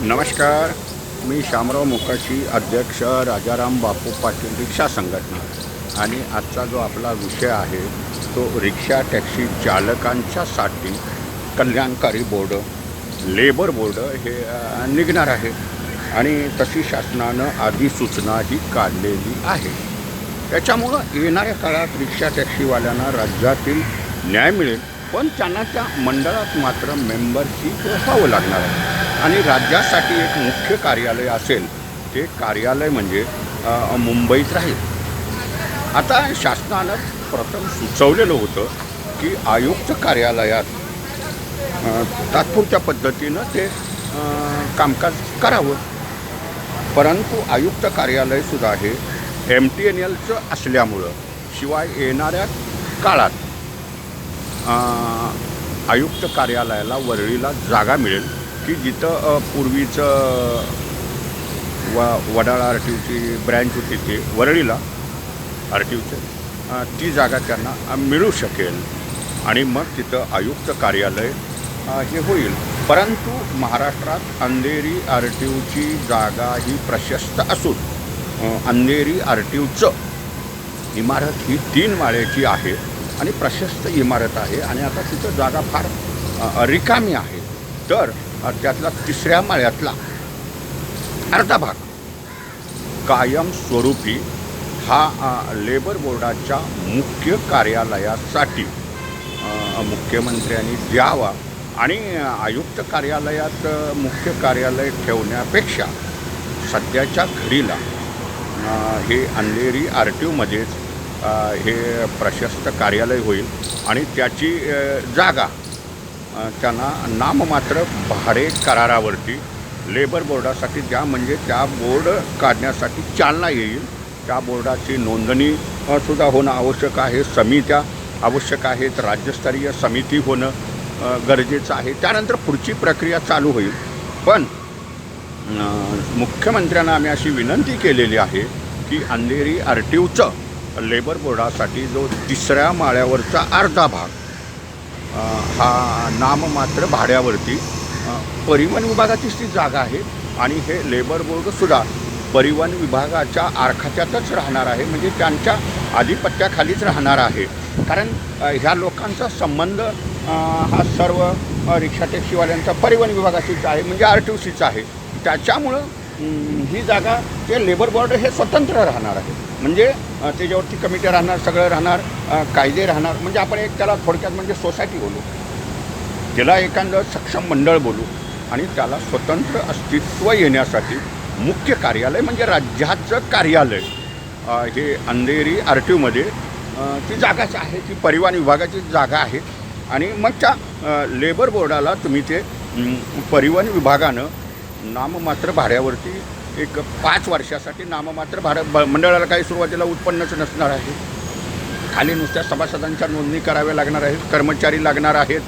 नमस्कार. मी शामराव मोकाशी अध्यक्ष राजाराम बापू पाटील रिक्षा संघटना. आणि आजचा जो आपला विषय आहे तो रिक्षा टॅक्सी चालकांच्यासाठी कल्याणकारी बोर्ड लेबर बोर्ड हे निघणार आहे. आणि तशी शासनानं अधिसूचना ही काढलेली आहे. त्याच्यामुळं येणाऱ्या काळात रिक्षा टॅक्सीवाल्यांना राज्यातील न्याय मिळेल पण त्यांना त्या मंडळात मात्र मेंबरशिप व्हावं लागणार आहे. आणि राज्यासाठी एक मुख्य कार्यालय असेल ते कार्यालय म्हणजे मुंबईत राहील. आता शासनानं प्रथम सुचवलेलं होतं की आयुक्त कार्यालयात तात्पुरत्या पद्धतीनं ते कामकाज करावं. परंतु आयुक्त कार्यालयसुद्धा हे एम टी एन एलचं असल्यामुळं शिवाय येणाऱ्या काळात आयुक्त कार्यालयाला वरळीला जागा मिळेल. की जिथं पूर्वीचं व वडाळा आर टी ओची ब्रँच होती ती वरळीला आर टी ओचे ती जागा त्यांना मिळू शकेल. आणि मग तिथं आयुक्त कार्यालय हे होईल. परंतु महाराष्ट्रात अंधेरी आर टी ओची जागा ही प्रशस्त असून अंधेरी आर टी ओचं इमारत ही तीन माळ्याची आहे आणि प्रशस्त इमारत आहे आणि आता तिथं जागा फार रिकामी आहे. तर त्यातला तिसऱ्या माळ्यातला. अर्धा भाग. कायमस्वरूपी हा लेबर बोर्डाच्या मुख्य कार्यालयासाठी मुख्यमंत्र्यांनी द्यावा आणि आयुक्त कार्यालयात मुख्य कार्यालय ठेवण्यापेक्षा सध्याच्या घडीला हे अंधेरी आर टी ओमध्येच हे प्रशस्त कार्यालय होईल आणि त्याची जागा त्यांना नाममात्र भाडे करारावरती लेबर बोर्डासाठी द्या म्हणजे त्या बोर्ड काढण्यासाठी चालना येईल. त्या बोर्डाची नोंदणी सुद्धा होणं आवश्यक आहे. समित्या आवश्यक आहेत. राज्यस्तरीय समिती होणं गरजेचं आहे. त्यानंतर पुढची प्रक्रिया चालू होईल. पण मुख्यमंत्र्यांना आम्ही अशी विनंती केलेली आहे की अंधेरी आर टी ओचं लेबर बोर्डासाठी जो तिसऱ्या माळ्यावरचा अर्धा भाग हा नाममात्र भाड्यावरती. परिवहन विभागाचीच ती जागा आहे आणि हे लेबर बोर्डसुद्धा परिवहन विभागाच्या आरखात्यातच राहणार आहे म्हणजे त्यांच्या आधिपत्याखालीच राहणार आहे. कारण ह्या लोकांचा संबंध हा सर्व रिक्षा टॅक्सीवाल्यांचा परिवहन विभागाशीच आहे म्हणजे आर टी ओ सीचा आहे. त्याच्यामुळं ही जागा ते लेबर बोर्ड हे स्वतंत्र राहणार आहे. म्हणजे त्याच्यावरती कमिटी राहणार सगळं राहणार कायदे राहणार. म्हणजे आपण एक त्याला थोडक्यात म्हणजे सोसायटी बोलू. त्याला एखादं सक्षम मंडळ बोलू. आणि त्याला स्वतंत्र अस्तित्व येण्यासाठी मुख्य कार्यालय म्हणजे राज्याचं कार्यालय. हे अंधेरी आर टी ओमध्ये ती जागाच आहे. ती परिवहन विभागाची जागा आहे. आणि मग त्या लेबर बोर्डाला तुम्ही ते परिवहन विभागानं नाममात्र भाड्यावरती एक पाच वर्षासाठी नाममात्र भारत ब मंडळाला काही सुरुवातीला उत्पन्नच नसणार आहे. खाली नुसत्या सभासदांच्या नोंदणी कराव्या लागणार आहेत कर्मचारी लागणार आहेत.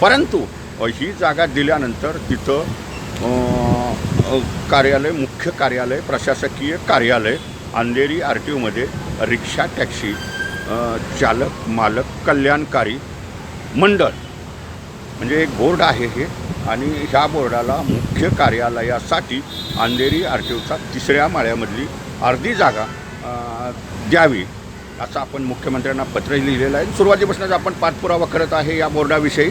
परंतु ही जागा दिल्यानंतर तिथं कार्यालय मुख्य कार्यालय प्रशासकीय कार्यालय अंधेरी आर टी ओमध्ये रिक्षा टॅक्सी चालक मालक कल्याणकारी मंडळ म्हणजे एक बोर्ड आहे हे. आणि ह्या बोर्डाला मुख्य कार्यालयासाठी अंधेरी आर तिसऱ्या माळ्यामधली अर्धी जागा द्यावी असं आपण मुख्यमंत्र्यांना पत्र लिहिलेलं आहे. सुरुवातीपासूनच आपण पाठपुरावा करत आहे या बोर्डाविषयी.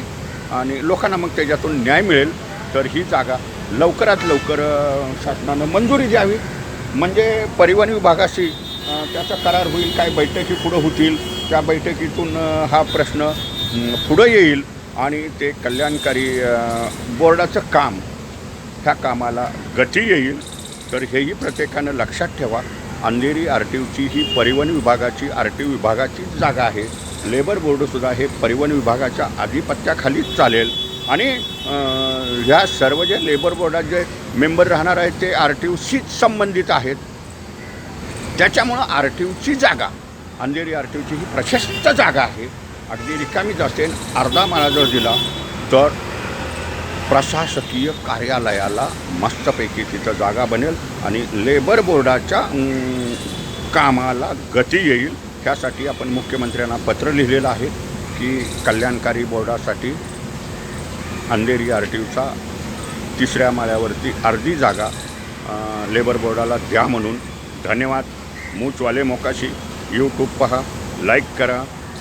आणि लोकांना मग त्याच्यातून न्याय मिळेल. तर ही जागा लवकरात लवकर शासनानं मंजुरी द्यावी. म्हणजे परिवहन विभागाशी त्याचा करार होईल काय बैठकी पुढं होतील त्या बैठकीतून हा प्रश्न पुढं येईल. आणि ते कल्याणकारी बोर्डाचं काम ह्या कामाला गती येईल तर हेही प्रत्येकानं लक्षात ठेवा. अंधेरी आर टी यूची ही परिवहन विभागाची आर टी यू विभागाची जागा आहे. लेबर बोर्डसुद्धा हे परिवहन विभागाच्या आधिपत्याखालीच चालेल. आणि ह्या सर्व जे लेबर बोर्डात जे मेंबर राहणार आहेत ते आर टी यूशीच संबंधित आहेत. त्याच्यामुळं आर टी यूची जागा अंधेरी आर टी यूची ही प्रशस्त जागा आहे. अगदी रिकामीच असेल अर्धा माळा जर दिला तर प्रशासकीय कार्यालयाला मस्तपैकी तिथं जागा बनेल आणि लेबर बोर्डाच्या कामाला गती येईल. ह्यासाठी आपण मुख्यमंत्र्यांना पत्र लिहिलेलं आहे की कल्याणकारी बोर्डासाठी अंधेरी आर टी यूचा तिसऱ्या माळ्यावरती अर्धी जागा लेबर बोर्डाला द्या म्हणून. धन्यवाद. मूचवाले मोकाशी. यूट्यूब पहा. लाईक करा.